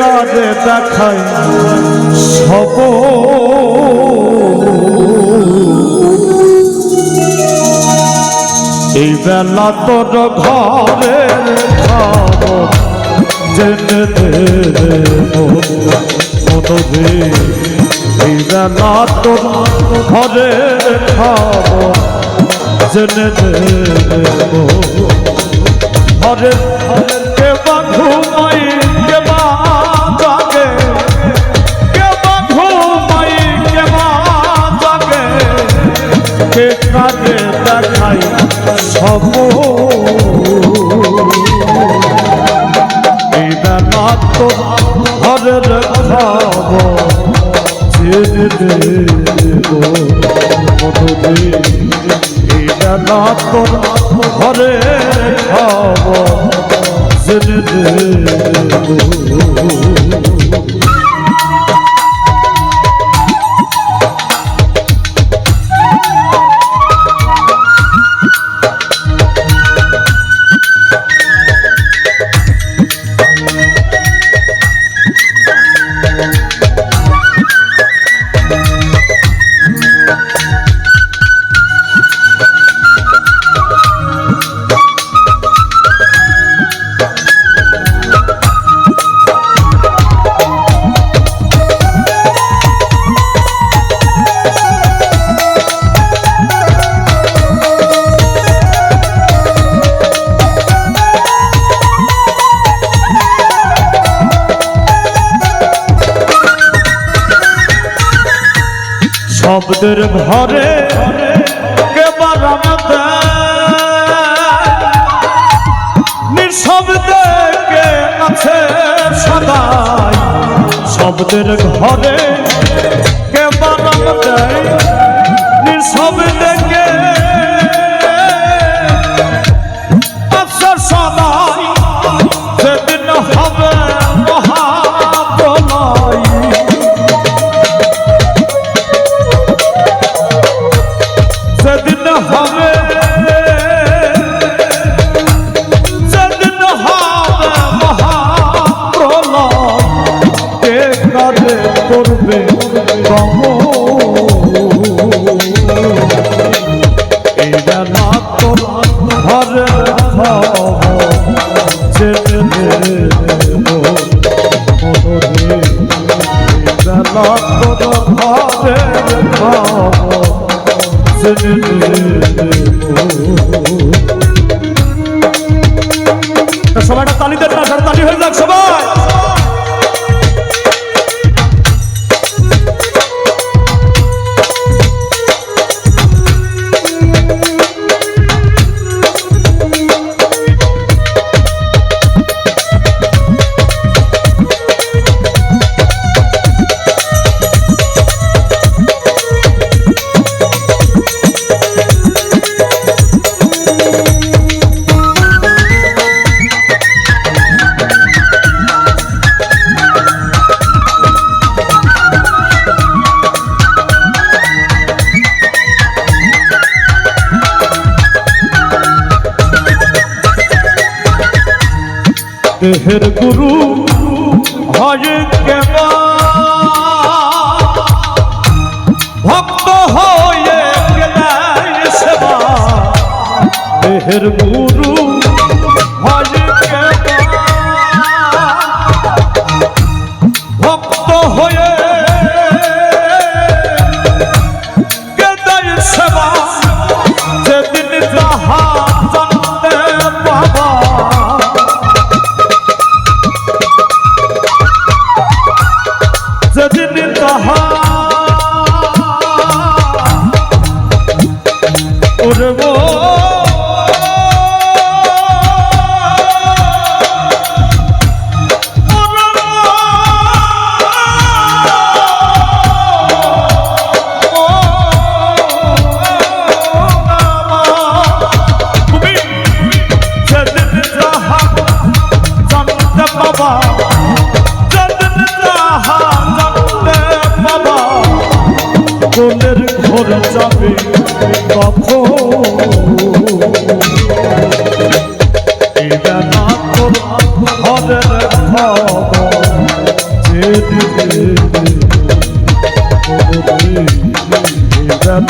কে কাজে দেখাই সব এই বেলা তোর ঘরে জেনে দে মনোদে এই বেলা তোর ঘরে খবর জেনে দেব ঘরে কে ঘুমাই দেব ঘরে খাব জেনে দেব শব্দের ভরে কে আছে শব্দের ঘরে কে বারামতে? নিঃশব্দে সবাইটা তালিদের না তালি হয়ে যাক সবাই। দেহের গুরু হরে ভক্ত হয়ে সেবা। দেহের গুরু হয়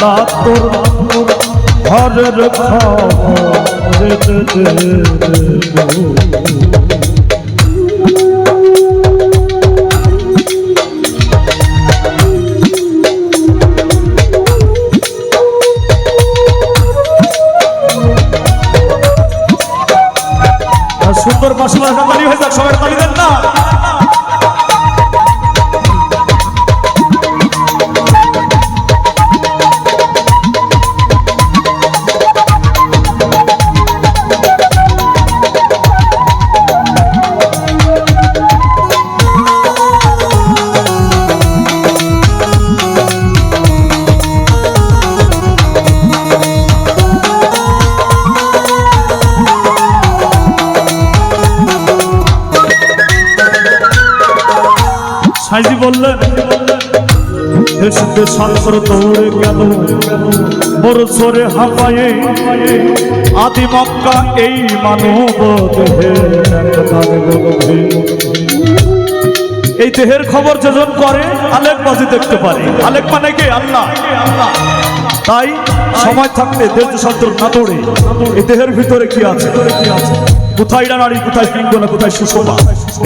আল্লাহ তোর ঘরের খবর সাইজি বললেন দেশ গেল বড় সরে হাঁপায়ে। আদি মক্কা এই মানব এই দেহের খবর যেজন করে, আলেক বাজি দেখতে পারে। আলেক মানে কে? আল্লাহ। তাই সময় থাকতে দেশ দেশান্তর না দৌড়ে এই দেহের ভিতরে কি আছে? কোথায় নারী কোথায় পিঙ্গলা কোথায় সুষমা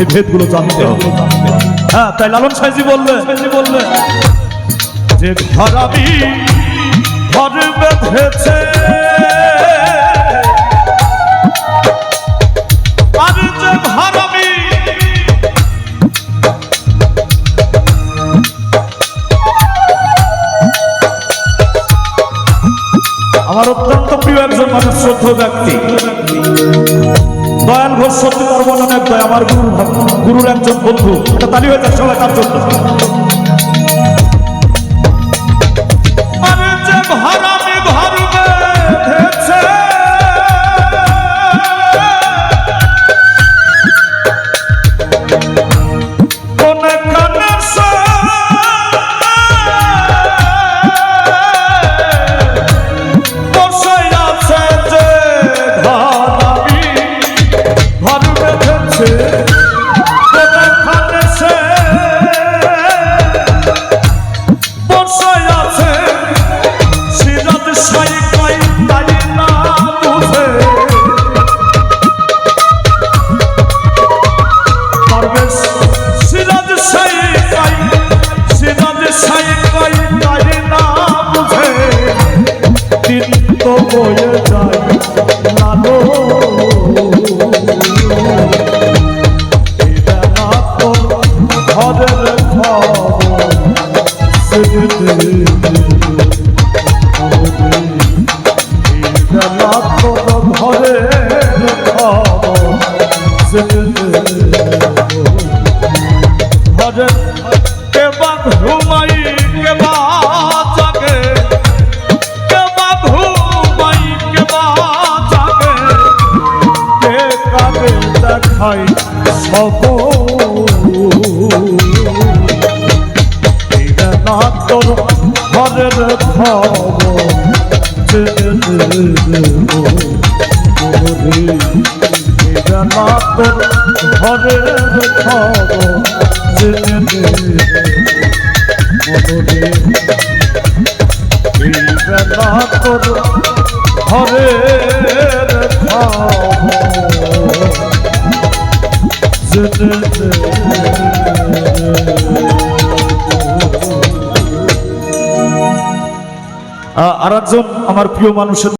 এই ভেদগুলো জানতে হবে। হ্যাঁ তাই লালন সাইজি বললে। বললে যে ঘরাবি ঘর বেঁধেছে। আমার অত্যন্ত প্রিয় একজন মানুষ, শ্রদ্ধ ব্যক্তি। দয়াল ঘোষ, সত্যি তার দয় আমার গুরু, গুরুর একজন বন্ধু, এটা তালি হয়ে যাচ্ছে সবাই তার জন্য। ঘরে ঘরে কেবা ঘুমাই কেবা জাগে। কেবা ঘুমাই কেবা জাগে। কে কাবে দেখাই সব তোর ঘরের খবর। এটা তোর আর একজন আমার প্রিয় মানুষের